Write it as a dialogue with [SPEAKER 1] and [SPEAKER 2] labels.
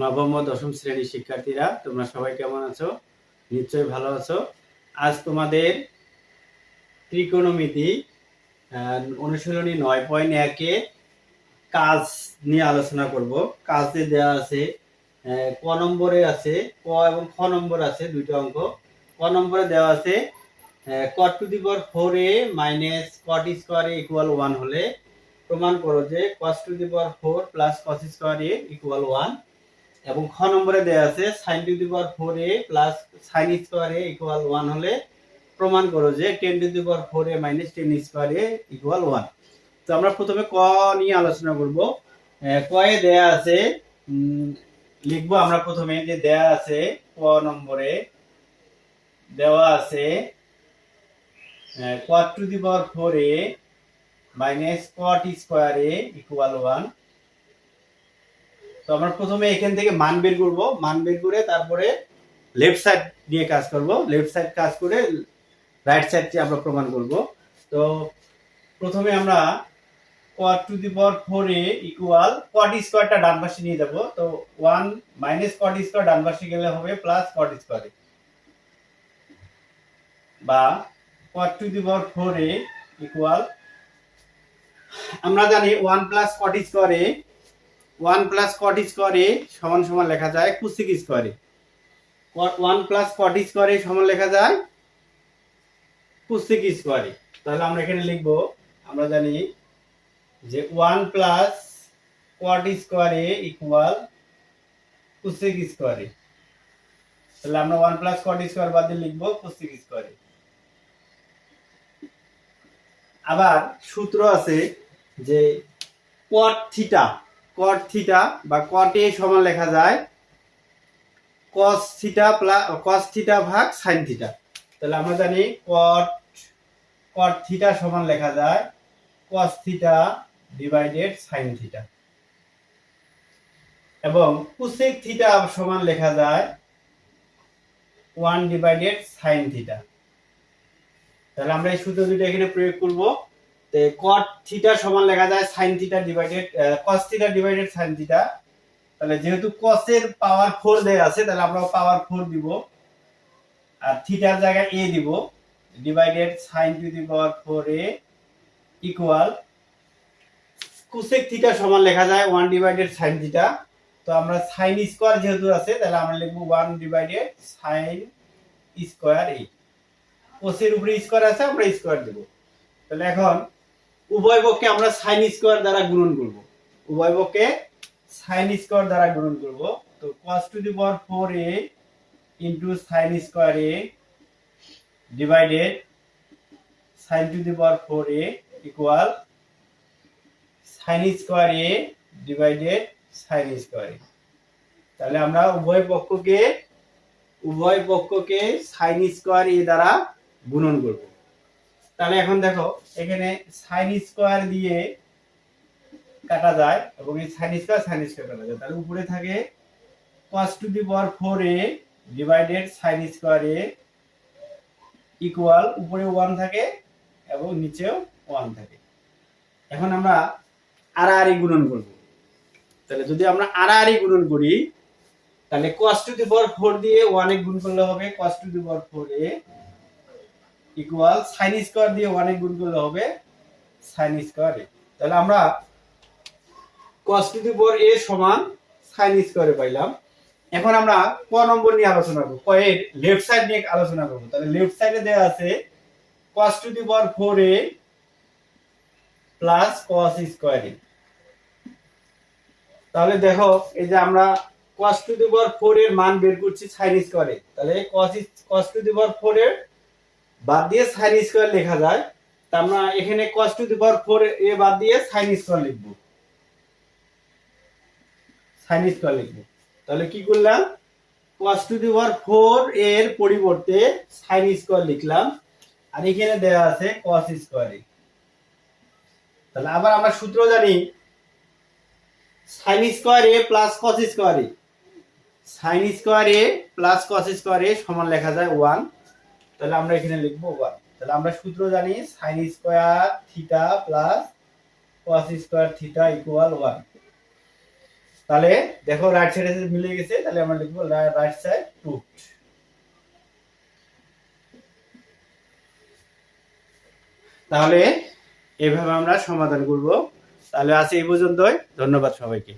[SPEAKER 1] নবম ও দশম শ্রেণির শিক্ষার্থীরা, তোমরা সবাই কেমন আছো? নিশ্চয়ই ভালো আছো। আজ তোমাদের ত্রিকোণমিতি অনুশীলনী নয় পয়েন্ট একে কাজ নিয়ে আলোচনা করব। কাজে দেওয়া আছে ক নম্বরে আছে, ক এবং খ নম্বর আছে দুইটা অঙ্ক। ক নম্বরে দেওয়া আছে cot to the four A minus cot square A equal one হলে প্রমাণ করো যে cos to the four plus cos square A equal one এবং খ নম্বরে দেওয়া আছে sine to the power four A plus sine square A equal one হলে প্রমাণ করো যে tan to the power four A minus tan square A equal one তো আমরা প্রথমে ক নিয়ে আলোচনা করব। কয়ে দেয়া আছে লিখব আমরা প্রথমে যে দেয়া আছে, ক নম্বরে দেওয়া আছে cot to the power four A minus cot square A equal one আমরা প্রথমে এখান থেকে মান বের করব। মান বের করে তারপরে লেফট সাইড নিয়ে কাজ করব। লেফট সাইড কাজ করে রাইট সাইডটি আমরা প্রমাণ করব। তো প্রথমে আমরা কোয়ার to the power four A equal cot স্কোয়ারটা ডান পাশে নিয়ে যাব। তো ওয়ান মাইনাস কট স্কোয়ার ডান পাশে গেলে হবে প্লাস কট স্কোয়ার বা cot to the power four A equal আমরা জানি ওয়ান প্লাস কট স্কোয়ারে ওয়ান প্লাস কট স্কোয়ারে সমান সমান লেখা যায় কুসিক স্কোয়ারে ওয়ান প্লাস কট স্কোয়ারে সমান লেখা যায় কুসিক স্কোয়ারে তাহলে আমরা এখানে লিখব, আমরা জানি যে ওয়ান প্লাস কট স্কোয়ারে ইকুয়াল কুসিক স্কোয়ারে তাহলে আমরা ওয়ান প্লাস কট স্কোয়ার বাদ লিখব কুসিক স্কোয়ারে আবার সূত্র আছে যে কট থিটা কট থিটা বা কট এ সমান লেখা যায় cos theta plus cos theta ভাগ সাইন থিটা তাহলে আমরা জানি কট কট থিটা সমান লেখা যায় cos theta divided sine theta এবং কুসেক থিটা সমান লেখা যায় ওয়ান ডিভাইডেড সাইন থিটা তাহলে আমরা এই সূত্র দুটো এখানে প্রয়োগ করব। তে cot থিটা সমান লেখা যায় sin theta divided cos theta divided sin theta তাহলে যেহেতু এর পাওয়ার 4 দেয়া আছে, তাহলে আমরা পাওয়ার 4 দিব। আর থিটার জায়গায় a দিব। Divided sin to the power 4a equal cosec theta সমান লেখা যায় 1 ডিভাইডেড sin থিটা তো আমরা সাইন স্কয়ার যেহেতু আছে, তাহলে আমরা লিখব 1 ডিভাইডেড সাইন স্কয়ার a কোসের উপরে স্কয়ার আছে, আমরা স্কয়ার দেব। তাহলে এখন উভয় পক্ষে আমরা সাইন স্কয়ার দ্বারা গুণন করব। উভয় পক্ষে সাইন স্কয়ার দ্বারা গুণন করব। তো cos to the power 4a into sin square a divided sine to the power 4a equal sin square a divided sin square a তাহলে আমরা উভয় পক্ষকে উভয় পক্ষকে সাইন স্কয়ার এ দ্বারা গুণন করব। তাহলে এখন দেখো, এখানে সাইন স্কয়ার দিয়ে কাটা যায় এবং এই সাইন স্কয়ার সাইন স্কয়ার কাটা যায়। তাহলে উপরে থাকে cos to the power 4a divided sine square a equal উপরে 1 থাকে এবং নিচেও 1 থাকে। এখন আমরা আড়াআড়ি গুণন করব। তাহলে যদি আমরা আড়াআড়ি গুণন করি, তাহলে cos টু দি পাওয়ার 4 দিয়ে 1 এ গুণ করলে হবে cos to the power 4a equal sin square দিয়ে 1 এ গুণ করলে হবে sin স্কয়ার a তাহলে আমরা cos to the power a সমান sin স্কয়ারে পাইলাম। এখন আমরা ক নম্বর নিয়ে আলোচনা করব। ক এর লেফট সাইড নিয়ে আলোচনা করব। তাহলে লেফট সাইডে দেওয়া আছে cos to the power 4a plus cos square a তাহলে দেখো, এই যে আমরা cos টু দি পাওয়ার 4 এর মান বের করছি sin স্কয়ারে তাহলে cos cos to the power 4 এর বাদ দিয়ে sin স্কয়ার লেখা যায়। তা আমরা এখানে cos টু দি পাওয়ার 4 এ বাদ দিয়ে sin স্কয়ার লিখব। sin স্কয়ার লিখব। তাহলে কি করলাম? cos টু দি পাওয়ার 4 এর পরিবর্তে sin স্কয়ার লিখলাম। আর এখানে দেওয়া আছে cos স্কয়ারে তাহলে আবার আমরা সূত্র জানি sin square A plus cos square a sin square A plus cos square A সমান লেখা যায় 1 তাহলে আমরা এখানে লিখব ওয়ান তাহলে আমরা সূত্র জানি sin square theta plus cos square theta equal one তাহলে দেখো রাইট সাইডে মিলে গেছে, তাহলে আমরা লিখব রাইট সাইড রুট তাহলে এভাবে আমরা সমাধান করব। তাহলে আজ এই পর্যন্তই। ধন্যবাদ সবাইকে।